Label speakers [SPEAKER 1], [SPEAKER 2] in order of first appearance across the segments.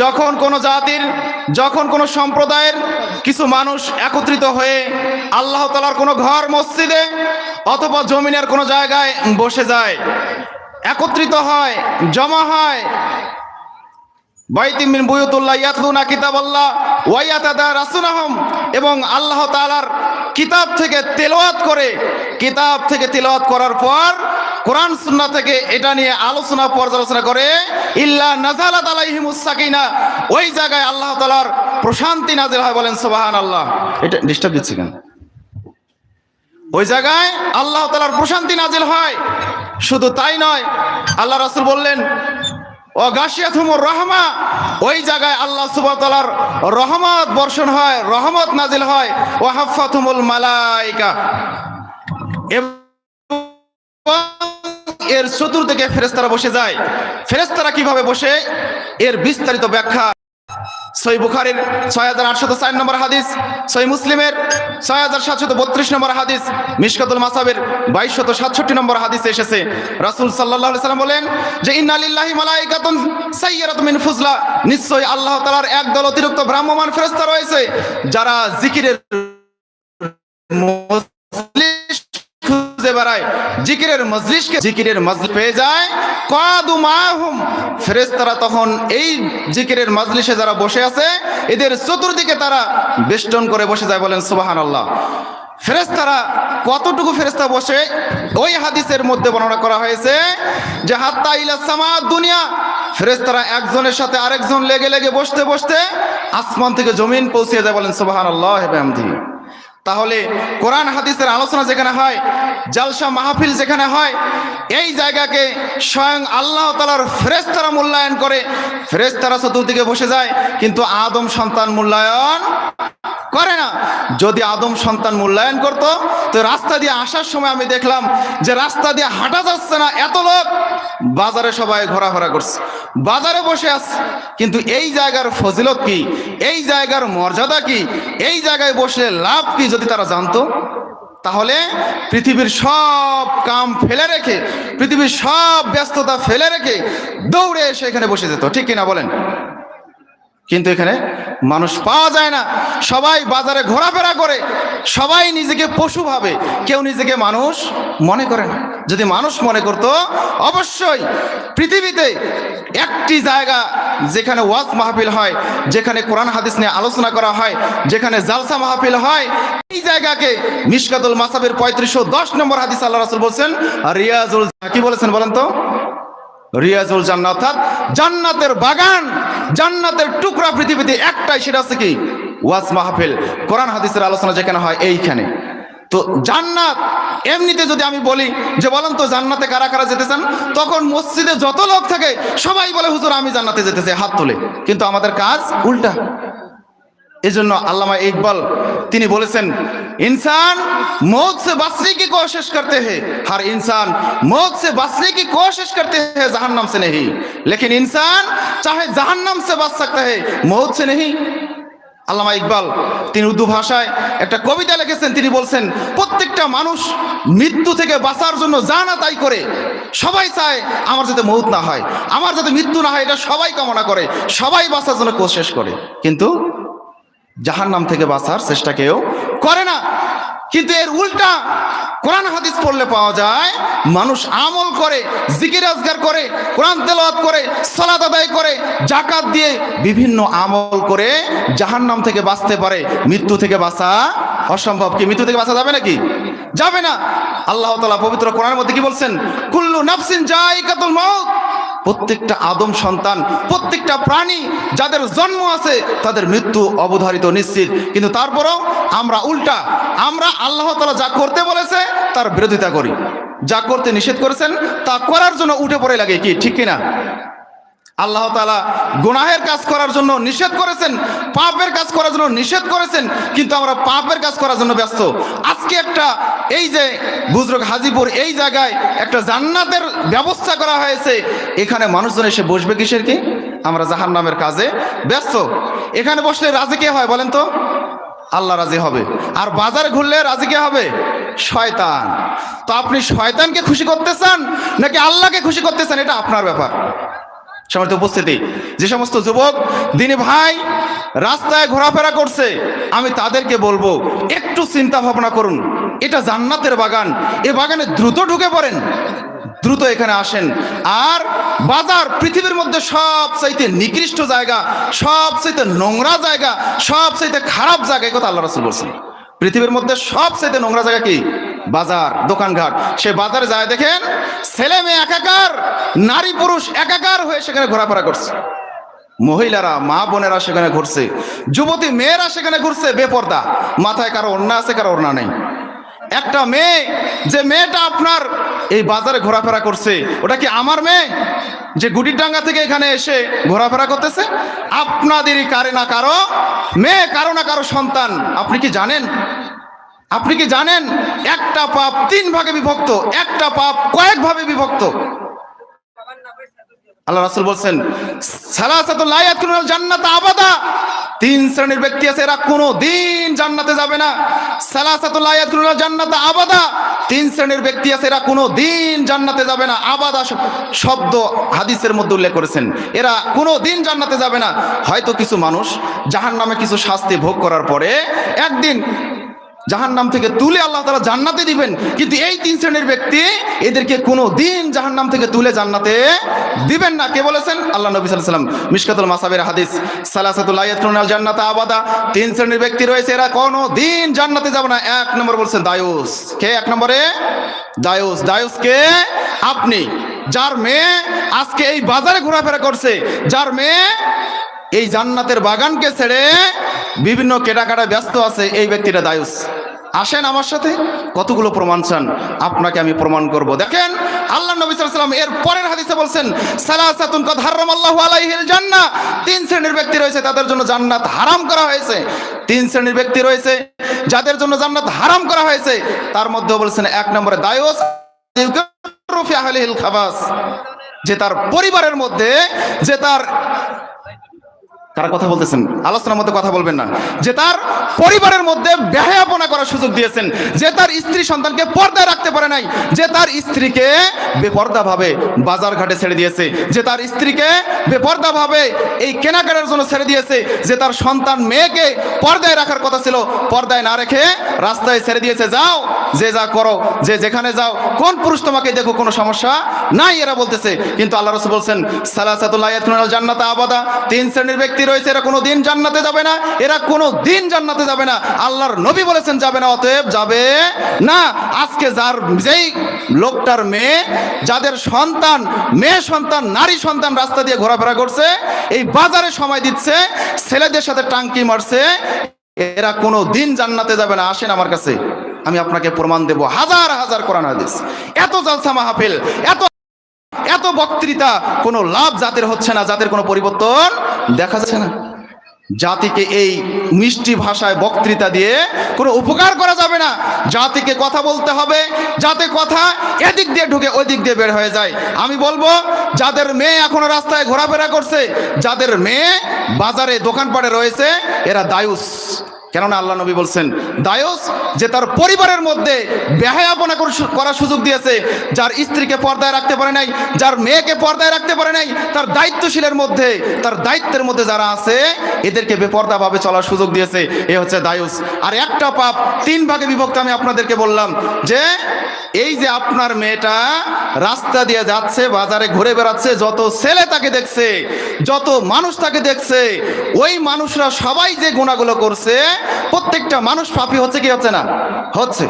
[SPEAKER 1] যখন কোনো জাতির, যখন কোনো সম্প্রদায়ের কিছু মানুষ একত্রিত হয়ে আল্লাহ তালার কোনো ঘর মসজিদে অথবা জমিনের কোনো জায়গায় বসে যায়, একত্রিত হয়, জমা হয় এবং আল্লাহ তালার কিতাব থেকে তেলাওয়াত করে, কিতাব থেকে তেলাওয়াত করার পর কোরআন সুন্নাহ থেকে এটা নিয়ে আলোচনা, পর্যালোচনা করে, ইল্লা নাজালাত আলাইহিমুস সাকিনা ওই জায়গায় আল্লাহ তাআলার প্রশান্তি নাজিল হয় বলেন, সুবহানাল্লাহ। এটা ডিস্টার্ব দিচ্ছে কেন? ওই জায়গায় আল্লাহ তালার প্রশান্তি নাজিল হয়। শুধু তাই নয়, আল্লাহ রাসূল বললেন ও গাশিয়াথুমুর রহমা ওই জায়গায় আল্লাহ সুবতালার রহমত বর্ষণ হয়, রহমত নাজিল হয়। ও হাফাথুমুল মালাইকা এবং এর চতুর্দিকে ফেরেস্তারা বসে যায়। ফেরেস্তারা কীভাবে বসে? এর বিস্তারিত ব্যাখ্যা সই বুখারির ছয় হাজার আটশত চার নম্বর হাদিস সই মুসলিমের ছয় হাজার সাতশত বত্রিশ নম্বর হাদিস, মিশকাতুল মাসাবের বাইশশত সাতষট্টি নম্বর হাদিসে এসেছে। রাসূল আলাইহি সাল্লাম বলেন যে ইন্নালিল্লাহি মালাইকাতুন সাইয়্যারাতুন মিন ফুজলা। নিশ্চয়ই আল্লাহ তাআলার একদল অতিরিক্ত ভ্রাম্যমান ফেরেশতা রয়েছে, যারা জিকিরের মজলিস খুঁজে বেড়ায়। জিকিরের মজলিসকে জিকিরের মজলিস পেয়ে যায়। কাদু মাহুম। ফেরেশতারা তখন এই জিকিরের মজলিসে যারা বসে আছে, এদের চতুর্দিকে তারা বেষ্টন করে বসে যায় বলেন, সুবহানাল্লাহ। ফেরেশতারা কতটুকু ফেরেশতা বসে, ওই হাদিসের মধ্যে বর্ণনা করা হয়েছে যে, হাত্তা ইলা সামা দুনিয়া। ফেরেস্তারা একজনের সাথে আরেকজন লেগে লেগে বসতে বসতে আসমান থেকে জমিন পৌঁছে যায় বলেন, সুবহানাল্লাহ বিহামদিহি তাহলে কোরআন হাদিসের আলোচনা যেখানে হয়, জালসা মাহফিল যেখানে হয়, এই জায়গাকে স্বয়ং আল্লাহ তালার ফেরেস্তারা মূল্যায়ন করে ফেরেস্তারা চতুর্দিকে বসে যায়, কিন্তু আদম সন্তান মূল্যায়ন করে না। যদি আদম সন্তান মূল্যায়ন করত, তো রাস্তা দিয়ে আসার সময় আমি দেখলাম যে রাস্তা দিয়ে হাঁটা যাচ্ছে না, এত লোক। বাজারে সবাই ঘোরাফেরা করছে, বাজারে বসে আছে। কিন্তু এই জায়গার ফজিলত কি? এই জায়গার মর্যাদা কি? এই জায়গায় বসলে লাভ কি? যদি তারা জানতো, তাহলে পৃথিবীর সব কাম ফেলে রেখে, পৃথিবীর সব ব্যস্ততা ফেলে রেখে দৌড়ে এসে এখানে বসে যেত। ঠিক কিনা বলেন? কিন্তু এখানে মানুষ পাওয়া যায় না। সবাই বাজারে ঘোরাফেরা করে, সবাই নিজেকে পশু ভাবে। কেউ নিজেকে মানুষ মনে করে না। যদি মানুষ মনে করত, অবশ্যই পৃথিবীতে একটি জায়গা যেখানে ওয়াজ মাহফিল হয়, যেখানে কোরআন হাদিস নিয়ে আলোচনা করা হয়, যেখানে জালসা মাহফিল হয়, এই জায়গাকে মিশকাতুল মাসাবের পঁয়ত্রিশশো দশ নম্বর হাদিস আল্লাহ রাসুল বলছেন, রিয়াজুল কি বলেছেন বলেন তো? রিয়াজুল জান্নাত, অর্থাৎ জান্নাতের বাগান, জান্নাতের টুকরা পৃথিবীতে একটাই, সেটা আছে কি? ওয়াজ মাহফিল। কোরআন হাদিসের আলোচনা যেখানে হয় এইখানে। তো জান্নাত, এমনিতে যদি আমি বলি যে বলেন তো জান্নাতে কারা কারা যেতে চান তখন মসজিদে যত লোক থাকে, সবাই বলে, হুজুর, আমি জান্নাতে যেতে চাই হাত তুলে। কিন্তু আমাদের কাজ উল্টা। এজন্য আল্লামা ইকবাল তিনি বলেছেন इंसान मौत से बचने की कोशिश करते हैं हर इंसान मौत से बचने की कोशिश करते हैं जहन्नम से नहीं लेकिन इंसान चाहे जहन्नम से बच सकता है मौत से नहीं আল্লামা ইকবাল তিনি উর্দু ভাষায় একটা কবিতা লিখেছেন তিনি বলছেন প্রত্যেকটা মানুষ মৃত্যু থেকে বাঁচার জন্য যা না তাই করে সবাই চায় আমার যাতে মৌত না হয় আমার যাতে মৃত্যু না হয় এটা সবাই কামনা করে সবাই বাঁচার জন্য কোশিশ করে কিন্তু জাহান নাম থেকে বাঁচার চেষ্টা কেউ করে না। কিন্তু এর উল্টা কোরআন হাদিস পড়লে পাওয়া যায়, মানুষ আমল করে, জিকির আজগার করে, কোরআন তেলাওয়াত করে, সালাত আদায় করে জাকাত দিয়ে বিভিন্ন আমল করে জাহান নাম থেকে বাঁচতে পারে। মৃত্যু থেকে বাঁচা অসম্ভব কি? মৃত্যু থেকে বাঁচা যাবে নাকি? যাবে না। আল্লাহ তালা পবিত্র কোরআনের মধ্যে কি বলছেন? কুল্লু নাফসিন জাইকাতুল মাউত। প্রত্যেকটা আদম সন্তান, প্রত্যেকটা প্রাণী যাদের জন্ম আছে, তাদের মৃত্যু অবধারিত, নিশ্চিত। কিন্তু তারপরেও আমরা উল্টা, আমরা আল্লাহ তালা যা করতে বলেছে, তার বিরোধিতা করি। যা করতে নিষেধ করেছেন, তা করার জন্য উঠে পড়ে লাগে কি? ঠিক কিনা? আল্লাহ তালা গুনাহের কাজ করার জন্য নিষেধ করেছেন, পাপের কাজ করার জন্য নিষেধ করেছেন, কিন্তু আমরা পাপের কাজ করার জন্য ব্যস্ত। আজকে একটা এই যে বুজরুক হাজিপুর এই জায়গায় একটা জান্নাতের ব্যবস্থা করা হয়েছে, এখানে মানুষজন এসে বসবে কিসের কি? আমরা জাহান নামের কাজে ব্যস্ত। এখানে বসলে রাজি কে হয় বলেন তো? আল্লাহ রাজি হবে। আর বাজারে ঘুরলে রাজি কে হবে? শয়তান। তো আপনি শয়তানকে খুশি করতে চান নাকি আল্লাহকে খুশি করতে চান? এটা আপনার ব্যাপার। সমস্ত উপস্থিতি। যে সমস্ত যুবক, দিনে ভাই রাস্তায় ঘোরাফেরা করছে, আমি তাদেরকে বলব, একটু চিন্তা ভাবনা করুন। এটা জান্নাতের বাগান। এ বাগানে দ্রুত ঢুকে পড়েন। দ্রুত এখানে আসেন। আর বাজার পৃথিবীর মধ্যে সব চাইতে নিকৃষ্ট জায়গা সব চাইতে নোংরা জায়গা সব চাইতে খারাপ জায়গা কথা আল্লাহ রসুল বলছেন। পৃথিবীর মধ্যে সব চাইতে নোংরা জায়গা কি? বাজার, দোকানঘাট। সে বাজারে যায়, দেখেন ছেলে মেয়ে একাকার, নারী পুরুষ একাকার হয়ে সেখানে ঘোরাফেরা করছে। মহিলারা, মা বোনেরা সেখানে ঘুরছে, যুবতী মেয়েরা সেখানে ঘুরছে, বেপর্দা। মাথায় কারও ওড়না আছে, কারও ওড়না নেই। একটা মেয়ে, যে মেয়েটা আপনার এই বাজারে ঘোরাফেরা করছে, ওটা কি আমার মেয়ে? যে গুটিরডাঙ্গা থেকে এখানে এসে ঘোরাফেরা করতেছে? আপনাদেরই কারে না কারও মেয়ে, কারও না কারও সন্তান। আপনি কি জানেন? আপনি কি জানেন? একটা পাপ তিন ভাগে বিভক্ত, একটা পাপ কয়েক ভাবে বিভক্ত। আল্লাহ রাসূল বলছেন জান্নাত আবাদা। তিন শ্রেণির ব্যক্তি আছে, এরা কোনো দিন জান্নাতে যাবে না। সালাসাতুল লা ইয়াদখুলুল জান্নাত আবাদা। তিন শ্রেণির ব্যক্তি আছে, এরা কোনো দিন জান্নাতে যাবে না। আবাদা শব্দ হাদিসের মধ্যে উল্লেখ করেছেন, এরা কোনো দিন জান্নাতে যাবে না। হয়তো কিছু মানুষ জাহান নামে কিছু শাস্তি ভোগ করার পরে একদিন জাহান নাম থেকে তুলে আল্লাহ তালা জান্নাতে দিবেন। কিন্তু এই তিন শ্রেণির ব্যক্তি এদেরকে কোনো দিন জাহান নাম থেকে তুলে জান্নাতে দিবেন না। কে বলেছেন? আল্লাহ নবী সাল্লাম মিশকাতুল মাসাবের হাদিস, সালাসাতুল জান্নাতে আবাদা। তিন শ্রেণির ব্যক্তি রয়েছে, এরা কোনো দিন জান্নাতে যাবে না। এক নম্বর বলছেন দায়ুস। কে এক নম্বরে? দায়ুস। দায়ুস কে? আপনি। যার মেয়ে আজকে এই বাজারে ঘোরাফেরা করছে, যার মেয়ে এই জান্নাতের বাগানকে ছেড়ে বিভিন্ন কেটাকাটা ব্যস্ত আছে এই ব্যক্তিটা দায়ুস। আসেন আমার সাথে, কতগুলো প্রমাণ চান? আপনাকে আমি প্রমাণ করব। দেখেন, আল্লাহ নবী সাল্লাম এর পরের হাদিসে বলছেন, সালাসাতুন হারাম আল্লাহু আলাইহিল জান্নাহ। তিন শ্রেণির ব্যক্তি রয়েছে তাদের জন্য জান্নাত হারাম করা হয়েছে। তিন শ্রেণির ব্যক্তি রয়েছে যাদের জন্য জান্নাত হারাম করা হয়েছে। তার মধ্যে বলছেন, এক নম্বরে দায়ুস খাবাস। যে তার পরিবারের মধ্যে, যে তার কারা কথা বলতেছেন? আলোচনার মধ্যে কথা বলবেন না। যে তার পরিবারের মধ্যে ব্যয়াপনা করার সুযোগ দিয়েছেন, যে তার স্ত্রী সন্তানকে পর্দায় রাখতে পারে নাই, যে তার স্ত্রীকে বেপর্দা ভাবে বাজার ঘাটে ছেড়ে দিয়েছে, যে তার স্ত্রীকে বেপর্দা ভাবে এই কেনাকাটার জন্য ছেড়ে দিয়েছে, যে তার সন্তান মেয়েকে পর্দায় রাখার কথা ছিল, পর্দায় না রেখে রাস্তায় ছেড়ে দিয়েছে, যাও, যে যা করো, যে যেখানে যাও, কোন পুরুষ তোমাকে দেখো, কোনো সমস্যা নাই, এরা বলতেছে। কিন্তু আল্লাহ রসুল বলছেন সালাসাতুল্লাহ জান্নাত আবাদা। তিন শ্রেণির ব্যক্তি রয়েছে, এরা কোনো দিন জান্নাতে যাবে না, এরা কোনো দিন জান্নাতে যাবে না। আল্লাহর নবী বলেছেন, যাবে না, অতএব যাবে না। আজকে যার যেই লোকটার মেয়ে, যাদের সন্তান, মেয়ে সন্তান, নারী সন্তান রাস্তা দিয়ে ঘোরাফেরা করছে, এই বাজারে সময় দিচ্ছে, ছেলেদের সাথে টাঙ্কি মারছে, এরা কোনো দিন জান্নাতে যাবে না। আসেন আমার কাছে, আমি আপনাকে প্রমাণ দেব। হাজার হাজার কোরআন হাদিস। এত জালসা মাহফিল, এত এত বক্তৃতা, কোনো লাভ জাতির হচ্ছে না, জাতির কোনো পরিবর্তন দেখা যাচ্ছে না। জাতিকে এই মিষ্টি ভাষায় বক্তৃতা দিয়ে কোনো উপকার করা যাবে না। জাতিকে কথা বলতে হবে, যাতে কথা এদিক দিয়ে ঢুকে ওই দিক দিয়ে বের হয়ে যায়। আমি বলব, যাদের মেয়ে এখনও রাস্তায় ঘোরাফেরা করছে, যাদের মেয়ে বাজারে দোকানপাটে রয়েছে, এরা দায়ুস। কেননা আল্লাহ নবী বলছেন, দায়স যে তার পরিবারের মধ্যে বেহায়াপনা কর- করার সুযোগ দিয়েছে, যার স্ত্রীকে পর্দায় রাখতে পারে নাই, যার মেয়েকে পর্দায় রাখতে পারে নাই, তার দায়িত্বশীলের মধ্যে, তার দায়িত্বের মধ্যে যারা আছে, এদেরকে বেপর্দাভাবে চলার সুযোগ দিয়েছে, এ হচ্ছে দায়ুস। আর একটা পাপ তিন ভাগে বিভক্ত আমি আপনাদেরকে বললাম, যে এই যে আপনার মেয়েটা রাস্তা দিয়ে যাচ্ছে, বাজারে ঘুরে বেড়াচ্ছে, যত ছেলে তাকে দেখছে, যত মানুষ তাকে দেখছে, ওই মানুষরা সবাই যে গুণাগুলো করছে, প্রত্যেকটা মানুষ পাপি হচ্ছে কি হচ্ছে না? হচ্ছে।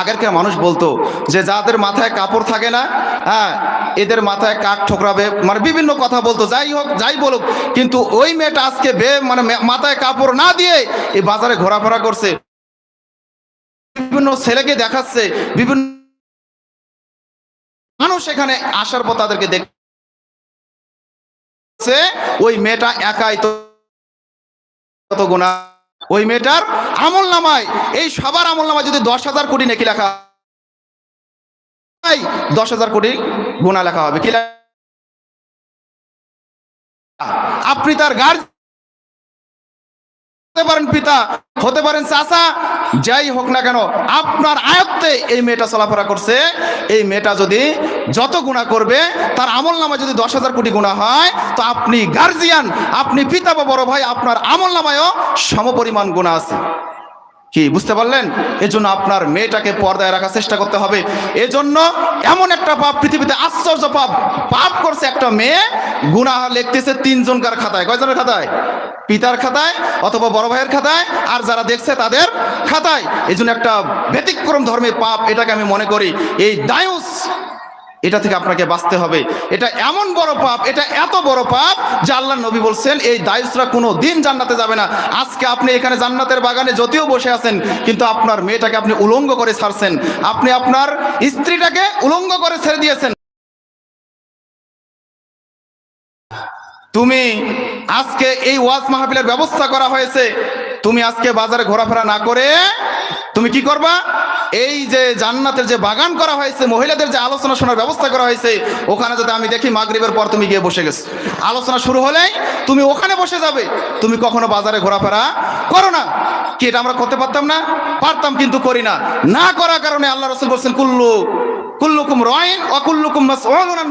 [SPEAKER 1] আগেরকার মানুষ বলতো যে যাদের মাথায় কাপড় থাকে না হ্যাঁ এদের মাথায় কাক ঠোকরাবে মানে বিভিন্ন কথা বলতো, যাই হোক, যাই বলুক, কিন্তু ওই মেয়েটা আজকে বে মানে মাথায় কাপড় না দিয়ে এই বাজারে ঘোরাফেরা করছে। বিভিন্ন ছেলেকে দেখাচ্ছে, বিভিন্ন মানুষ এখানে আসার পর তাদেরকে দেখছে ওই মেয়েটা একাই তো গুণা। ওই মেয়েটার আমল নামায়। এই সবার আমল নামায় যদি দশ হাজার কোটি নাকি লেখা দশ হাজার কোটি গুণা লেখা হবে। কি আপনি তার গার্ড হতে পারেন পিতা, হতে পারেন চাচা, যাই হোক না কেন, আপনার আয়ত্তে এই মেয়েটা চলাফেরা করছে। এই মেয়েটা যদি যত গুণা করবে, তার আমল নামায় যদি দশ হাজার কোটি গুণা হয়, তো আপনি গার্জিয়ান আপনি পিতা বা বড় ভাই, আপনার আমল নামায়ও সমপরিমাণ গুণা আছে। কি, বুঝতে পারলেন? এজন্য আপনার মেয়েটাকে পর্দায় রাখার চেষ্টা করতে হবে। এজন্য এমন একটা পাপ, পৃথিবীতে আশ্চর্য পাপ। পাপ করছে একটা মেয়ে, গুনাহ লিখতেছে তিনজনকার খাতায়। কয়জনের খাতায়? পিতার খাতায় অথবা বড় ভাইয়ের খাতায়। আর যারা দেখছে তাদের খাতায়। এই একটা ব্যতিক্রম ধর্মের পাপ এটাকে আমি মনে করি। এই দায়ুস এটা থেকে আপনাকে বাঁচতে হবে। এটা এমন বড় পাপ, এটা এত বড় পাপ যে আল্লাহ নবী বলছেন, এই দায়ুসরা কোনো দিন জান্নাতে যাবে না। আজকে আপনি এখানে জান্নাতের বাগানে যদিও বসে আছেন, কিন্তু আপনার মেয়েটাকে আপনি উলঙ্গ করে ছাড়ছেন। আপনি আপনার স্ত্রীটাকে উলঙ্গ করে ছেড়ে দিয়েছেন। তুমি আজকে এই ওয়াজ মাহফিলের ব্যবস্থা করা হয়েছে। তুমি আজকে বাজারে ঘোরাফেরা না করে, তুমি কি করবা? এই যে জান্নাতের যে বাগান করা হয়েছে, মহিলাদের যে আলোচনা শোনার ব্যবস্থা করা হয়েছে, ওখানে যাতে আমি দেখি মাগরীবের পর তুমি গিয়ে বসে গেছো। আলোচনা শুরু হলেই তুমি ওখানে বসে যাবে। তুমি কখনো বাজারে ঘোরাফেরা করো না। কি এটা আমরা করতে পারতাম না? পারতাম কিন্তু করি না। না করার কারণে আল্লাহ রসুল বলছেন, কুল্লু কুল্লুকুম রয়েন অকুল্লুকুম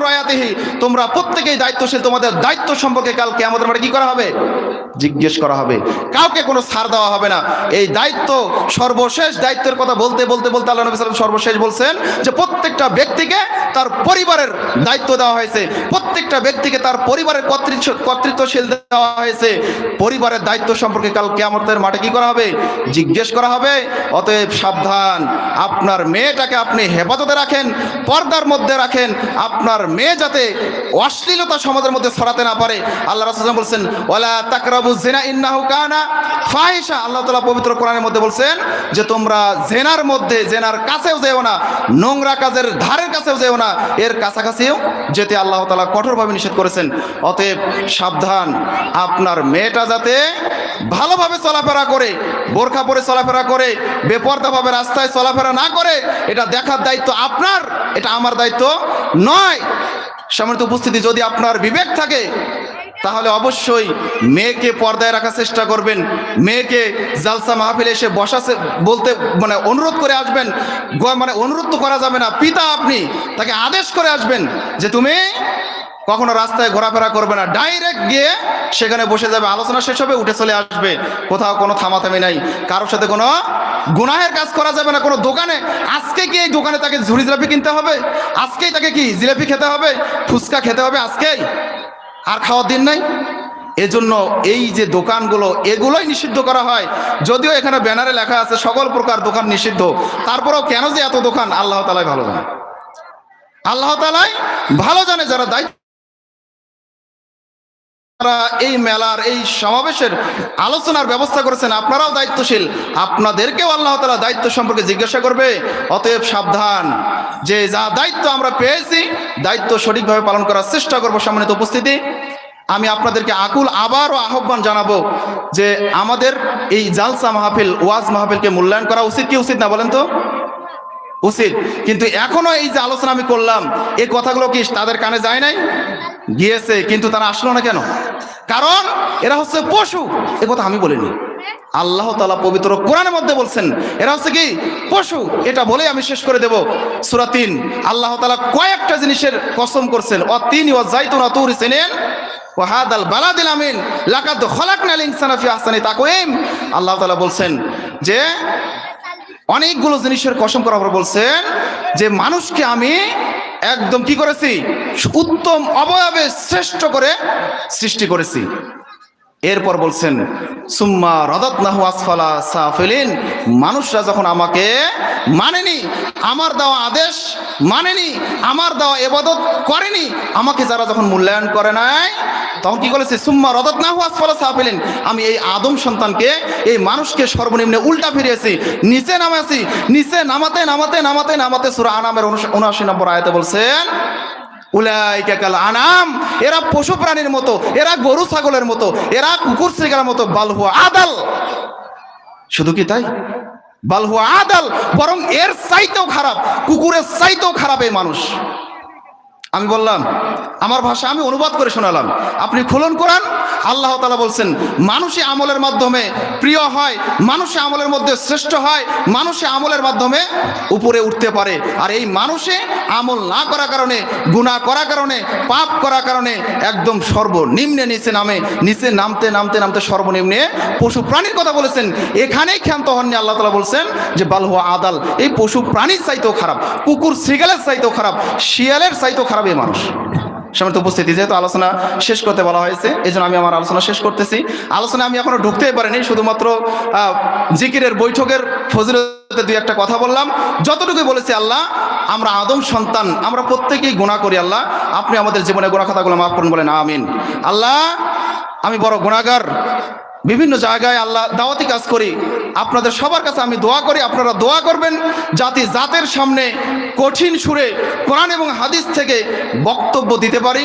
[SPEAKER 1] রয়াতিহি তোমরা প্রত্যেকেই দায়িত্বশীল, তোমাদের দায়িত্ব সম্পর্কে কাল কিয়ামতের মাঠে কি করা হবে? জিজ্ঞেস করা হবে। কাউকে কোনো ছাড় দেওয়া হবে না। এই দায়িত্ব সর্বশেষ দায়িত্বের কথা বলতে বলতে বলতে আল্লাহ নবী সাল্লাম সর্বশেষ বলছেন যে প্রত্যেকটা ব্যক্তিকে তার পরিবারের দায়িত্ব দেওয়া হয়েছে। প্রত্যেকটা ব্যক্তিকে তার পরিবারের কর্তৃত্ব, কর্তৃত্বশীল দেওয়া হয়েছে। পরিবারের দায়িত্ব সম্পর্কে কাল কিয়ামতের মাঠে কি করা হবে? জিজ্ঞেস করা হবে। অতএব সাবধান। আপনার মেয়েটাকে আপনি হেফাজতে রাখেন। পর্দার মধ্যে রাখেন আপনার মেয়ে যাতে অশ্লীলতা সমাজের মধ্যে ছড়াতে না পারে। আল্লাহ রাসূল বলছেন, ওয়ালা তাকরাবু জেনা ইন্নাহু কানা ফাহিশা। আল্লাহ তাআলা পবিত্র কোরআনের মধ্যে বলছেন যে, তোমরা জেনার মধ্যে, জেনার কাছেও যেও না, নোংরা কাজের ধারের কাছেও যেও না, এর কাছাকাছিও যেতে আল্লাহ তালা কঠোরভাবে নিষেধ করেছেন। অতএব সাবধান, আপনার মেয়েটা যাতে ভালোভাবে চলাফেরা করে, বোরখা পরে চলাফেরা করে, বেপর্দাভাবে রাস্তায় চলাফেরা না করে, এটা দেখার দায়িত্ব আপনার। এটা আমার দায়িত্ব নয়। সম্মানিত উপস্থিতি, যদি আপনার বিবেক থাকে, তাহলে অবশ্যই মেয়েকে পর্দায় রাখার চেষ্টা করবেন। মেয়েকে জালসা মাহফিলে এসে বসা বলতে মানে অনুরোধ করে আসবেন। মানে অনুরোধ তো করা যাবে না। পিতা আপনি, তাকে আদেশ করে আসবেন যে তুমি কখনো রাস্তায় ঘোরাফেরা করবে না। ডাইরেক্ট গিয়ে সেখানে বসে যাবে, আলোচনা শেষ হবে, উঠে চলে আসবে। কোথাও কোনো থামাথামি নাই। কারোর সাথে কোনো গুনাহের কাজ করা যাবে না, কোনো দোকানে। আজকে কি এই দোকানে তাকে ঝুড়ি জিলাপি কিনতে হবে? আজকেই তাকে কি জিলাপি খেতে হবে? ফুচকা খেতে হবে আজকেই? আর খাওয়ার দিন নাই? এজন্য এই যে দোকানগুলো, এগুলোই নিষিদ্ধ করা হয়। যদিও এখানে ব্যানারে লেখা আছে, সকল প্রকার দোকান নিষিদ্ধ। তারপরেও কেন যে এত দোকান? আল্লাহ তালাই ভালো জানে। আল্লাহ তালাই ভালো জানে যারা দায়িত্ব যারা এই মেলার, এই সমাবেশের আলোচনার ব্যবস্থা করেছেন, আপনারাও দায়িত্বশীল। আপনাদেরকেও আল্লাহ তালা দায়িত্ব সম্পর্কে জিজ্ঞাসা করবে। অতএব সাবধান। যে যা দায়িত্ব আমরা পেয়েছি, দায়িত্ব সঠিকভাবে পালন করার চেষ্টা করব সম্মানিত উপস্থিতি। আমি আপনাদেরকে আকুল আবারও আহ্বান জানাব যে আমাদের এই জালসা মাহফিল, ওয়াজ মাহফিলকে মূল্যায়ন করা উচিত কি উচিত না বলেন তো? উচিত কিন্তু এখনও এই যে আলোচনা আমি করলাম, এই কথাগুলো কি তাদের কানে যায় নাই? গিয়েছে, কিন্তু তারা আসলো না কেন? কারণ এরা হচ্ছে পশু। এ কথা আমি বলিনি। আল্লাহ তালা পবিত্র কোরআনের মধ্যে বলছেন, এরা হচ্ছে কি? পশু। এটা বলেই আমি শেষ করে দেব সুরা তিন। আল্লাহ তালা কয়েকটা জিনিসের কসম করছেন ও তিন ও জাইতুন তুর সেনেন ও হাদাল বালাদিল আল্লাহ বলছেন যে অনেকগুলো জিনিসের কসম করার পর বলছেন যে মানুষকে আমি একদম কি করেছি? উত্তম অবয়বে শ্রেষ্ঠ করে সৃষ্টি করেছি। এরপর বলছেন, সুম্মা রদত নাহু আসফালা সাফিলিন মানুষরা যখন আমাকে মানেনি, আমার দেওয়া আদেশ মানেনি, আমার দেওয়া এবাদত করেনি, আমাকে যারা যখন মূল্যায়ন করে নাই, তখন কি করেছে? সুম্মা রদত নাহু আসফালা সাফিলিন আমি এই আদম সন্তানকে, এই মানুষকে সর্বনিম্নে উল্টা ফিরিয়েছি, নিচে নামাছি, নিচে নামাতে নামাতে নামাতে নামাতে সুরা আনামের উনআশি নম্বর আয়াতে বলছেন উলাইকা কাল আনাম। এরা পশু প্রাণীর মতো, এরা গরু ছাগলের মতো, এরা কুকুর শ্রীকার মতো বালহুয়া আদাল। শুধু কি তাই? বালহুয়া আদাল, বরং এর চাইতেও খারাপ, কুকুরের চাইতেও খারাপ এই মানুষ। আমি বললাম, আমার ভাষা আমি অনুবাদ করে শোনালাম। আপনি খুলন কোরআন আল্লাহ তালা বলছেন মানুষই আমলের মাধ্যমে প্রিয় হয়, মানুষে আমলের মধ্যে শ্রেষ্ঠ হয়, মানুষে আমলের মাধ্যমে উপরে উঠতে পারে। আর এই মানুষে আমল না করার কারণে গুণা করার কারণে, পাপ করার কারণে একদম সর্বনিম্নে নিচে নামে, নিচে নামতে নামতে নামতে সর্বনিম্নে পশু প্রাণীর কথা বলেছেন। এখানেই ক্ষান্ত হননি আল্লাহ তালা বলছেন যে বালহুয়া আদাল, এই পশু প্রাণীর চাইতেও খারাপ, কুকুর সিগালের চাইতেও খারাপ, শিয়ালের চাইতেও খারাপ এই মানুষ। সময় উপস্থিতি, যেহেতু আলোচনা শেষ করতে বলা হয়েছে এই আমি আমার আলোচনা শেষ করতেছি। আলোচনা আমি এখনও ঢুকতেই পারিনি, শুধুমাত্র জিকিরের বৈঠকের ফজিলতে দুই একটা কথা বললাম। যতটুকু বলেছি আল্লাহ, আমরা আদম সন্তান, আমরা প্রত্যেকেই গুণা করি আল্লাহ, আপনি আমাদের জীবনে গুণা কথাগুলো মাফ করুন বলেন, আমিন। আল্লাহ, আমি বড় গুণাগার বিভিন্ন জায়গায় আল্লাহ দাওয়াতি কাজ করি। আপনাদের সবার কাছে আমি দোয়া করি, আপনারা দোয়া করবেন জাতি জাতের সামনে কঠিন সুরে কোরআন এবং হাদিস থেকে বক্তব্য দিতে পারি।